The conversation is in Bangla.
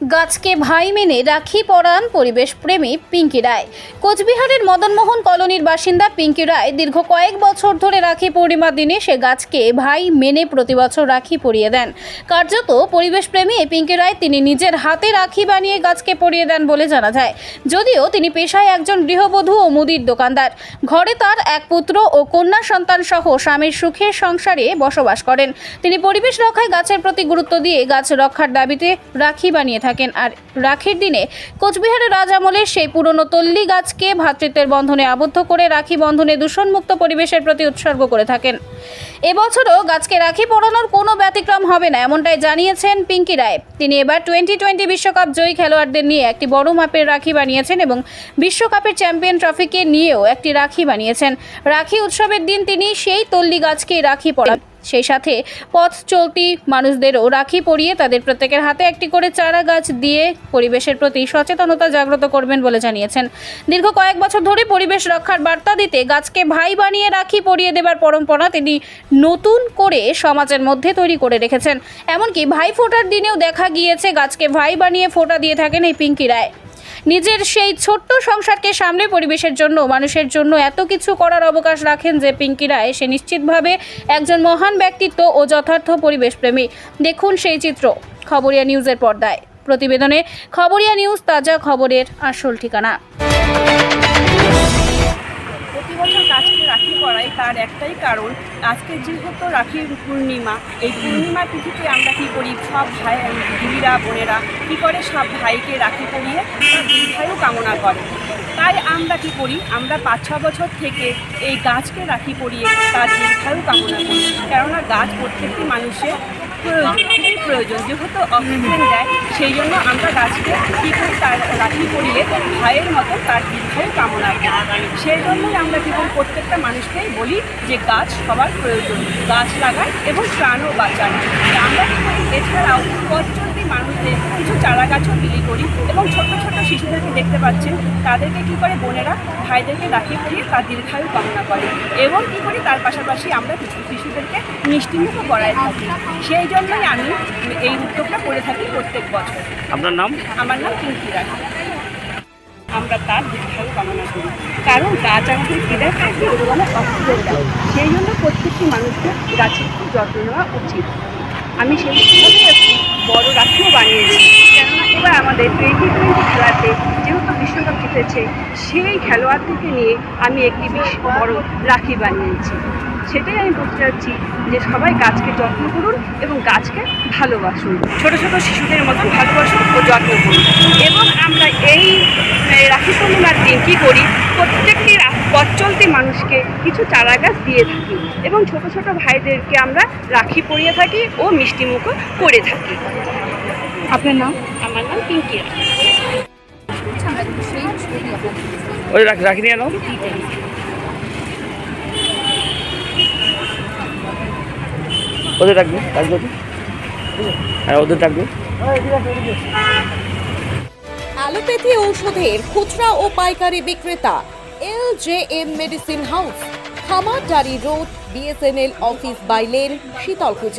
গাছকে ভাই মেনে রাখি পরান পরিবেশ প্রেমী পিঙ্কি রায়। কোচবিহারের মদনমোহন কলোনির বাসিন্দা পিঙ্কি রায় দীর্ঘ কয়েক বছর ধরে রাখি পূর্ণিমার দিনে সে গাছকে ভাই মেনে প্রতি বছর রাখি পরিয়ে দেন। কার্যত পরিবেশ প্রেমী পিঙ্কি রায় তিনি নিজের হাতে রাখি বানিয়ে গাছকে পরিয়ে দেন বলে জানা যায়। যদিও তিনি পেশায় একজন গৃহবধূ ও মুদির দোকানদার। ঘরে তার এক পুত্র ও কন্যা সন্তান সহ স্বামীর সুখের সংসারে বসবাস করেন। তিনি পরিবেশ রক্ষায় গাছের প্রতি গুরুত্ব দিয়ে গাছ রক্ষার দাবিতে রাখি বানিয়ে থাকেন। আর রাখির দিনে কোচবিহারের রাজ আমলের সেই পুরনো তল্লি গাছকে ভ্রাতৃত্বের বন্ধনে আবদ্ধ করে রাখি বন্ধনে দূষণমুক্ত পরিবেশের প্রতি উৎসর্গ করে থাকেন। এবছরও গাছকে রাখি পরানোর কোনো ব্যতিক্রম হবে না, এমনটাই জানিয়েছেন পিঙ্কি রায়। তিনি এবার টোয়েন্টি টোয়েন্টি বিশ্বকাপ জয়ী খেলোয়াড়দের নিয়ে একটি বড় মাপের রাখি বানিয়েছেন এবং বিশ্বকাপের চ্যাম্পিয়ন ট্রফিকে নিয়েও একটি রাখি বানিয়েছেন। রাখি উৎসবের দিন তিনি সেই তল্লি গাছকে রাখি পরান সেই সাথে পথ চলতি মানুষদেরও রাখি পরিয়ে তাদের প্রত্যেকের হাতে একটি করে চারা গাছ দিয়ে পরিবেশের প্রতি সচেতনতা জাগ্রত করবেন বলে জানিয়েছেন। দীর্ঘ কয়েক বছর ধরে পরিবেশ রক্ষার বার্তা দিতে গাছকে ভাই বানিয়ে রাখি পরিয়ে দেবার পরম্পরা তিনি নতুন করে সমাজের মধ্যে তৈরি করে রেখেছেন। এমনকি ভাই ফোটার দিনেও দেখা গিয়েছে গাছকে ভাই বানিয়ে ফোটা দিয়ে থাকেন এই পিঙ্কি রায়। নিজের সেই ছোট্ট সংসারকে সামনে পরিবেশের জন্য, মানুষের জন্য এত কিছু করার অবকাশ রাখেন যে পিঙ্কি রায় সে নিশ্চিতভাবে একজন মহান ব্যক্তিত্ব ও যথার্থ পরিবেশপ্রেমী। দেখুন সেই চিত্র খবরিয়া নিউজের পর্দায়। প্রতিবেদনে খবরিয়া নিউজ, তাজা খবরের আসল ঠিকানা। রাখি পড়াই তার একটাই কারণ, আজকে যেহেতু রাখির পূর্ণিমা, এই পূর্ণিমা তিথিতে আমরা কী করি? সব ভাই, দিদিরা, বোনেরা কী করে? সব ভাইকে রাখি পরিয়ে দীর্ঘায়ু কামনা করে। তাই আমরা কি করি? আমরা পাঁচ, ছ বছর থেকে এই গাছকে রাখি পরিয়ে তার দীর্ঘায়ু কামনা করি। কেননা গাছ প্রত্যেকটি মানুষের প্রয়োজন প্রয়োজন। যেহেতু অক্সিজেন দেয়, সেই জন্য আমরা গাছকে কী করি তার রাখি পরিয়ে ভাইয়ের মতো তার দীর্ঘায়ু কামনা করি। সেই জন্যই আমরা কেবল প্রত্যেকটা মানুষকেই বলি যে গাছ সবার প্রয়োজন। গাছ লাগায় এবং প্রাণও বাঁচান। আমরা এছাড়াও পথচলতি মানুষদের কিছু চারা গাছও বিলি করি এবং ছোট ছোট শিশুদেরকে দেখতে পাচ্ছেন তাদেরকে কী করে বোনেরা ভাইদেরকে রাখি পরিয়ে তার দীর্ঘায়ু কামনা করে এবং কী করি তার পাশাপাশি আমরা কিছু শিশুদেরকে মিষ্টিমুখও করাই থাকি। সেই জন্যই আমি এই উদ্যোগটা করে থাকি প্রত্যেক বছর। আপনার নাম? আমার নাম পিঙ্কি রাখি আমরা তার দীর্ঘায়ু কামনা করি। কারণ গাছ আমাদের হৃদয় থাকে অক্সিজেন দেয়। সেই জন্য প্রত্যেকটি মানুষকে গাছের খুব যত্ন নেওয়া উচিত। আমি সেইভাবে একটি বড় রাখিও বানিয়েছি, কেননা এবার আমাদের টোয়েন্টি টোয়েন্টি খেলাতে যেহেতু বিশ্বকাপ জিতেছে, সেই খেলোয়াড়দেরকে নিয়ে আমি একটি বেশ বড় রাখি বানিয়েছি। সেটাই আমি বলতে চাচ্ছি যে সবাই গাছকে যত্ন করুন এবং গাছকে ভালোবাসুন। ছোট ছোট শিশুদের মতন ভালোবাসুন ও যত্ন করুন। এবং আমরা এই রাখি পূর্ণিমার দিন কী করি? প্রত্যেকটি রা- পথ চলতি মানুষকে কিছু চারা গাছ দিয়ে থাকি এবং ছোট ছোট ভাইদেরকে আমরা রাখি পরিয়ে থাকি ও মিষ্টিমুখও করে থাকি। আপনার নাম? আমার নাম পিঙ্কি। ওই রাখি রাখি নিয়ে নাও। ওদের রাখবে রাখবে ওদের? হ্যাঁ ওদের রাখবে। অ্যালোপ্যাথি ঔষধের খুচরা ও পাইকারি বিক্রেতা L J M medicine house Khamardari road BSNL office bylane Sitalkuchi.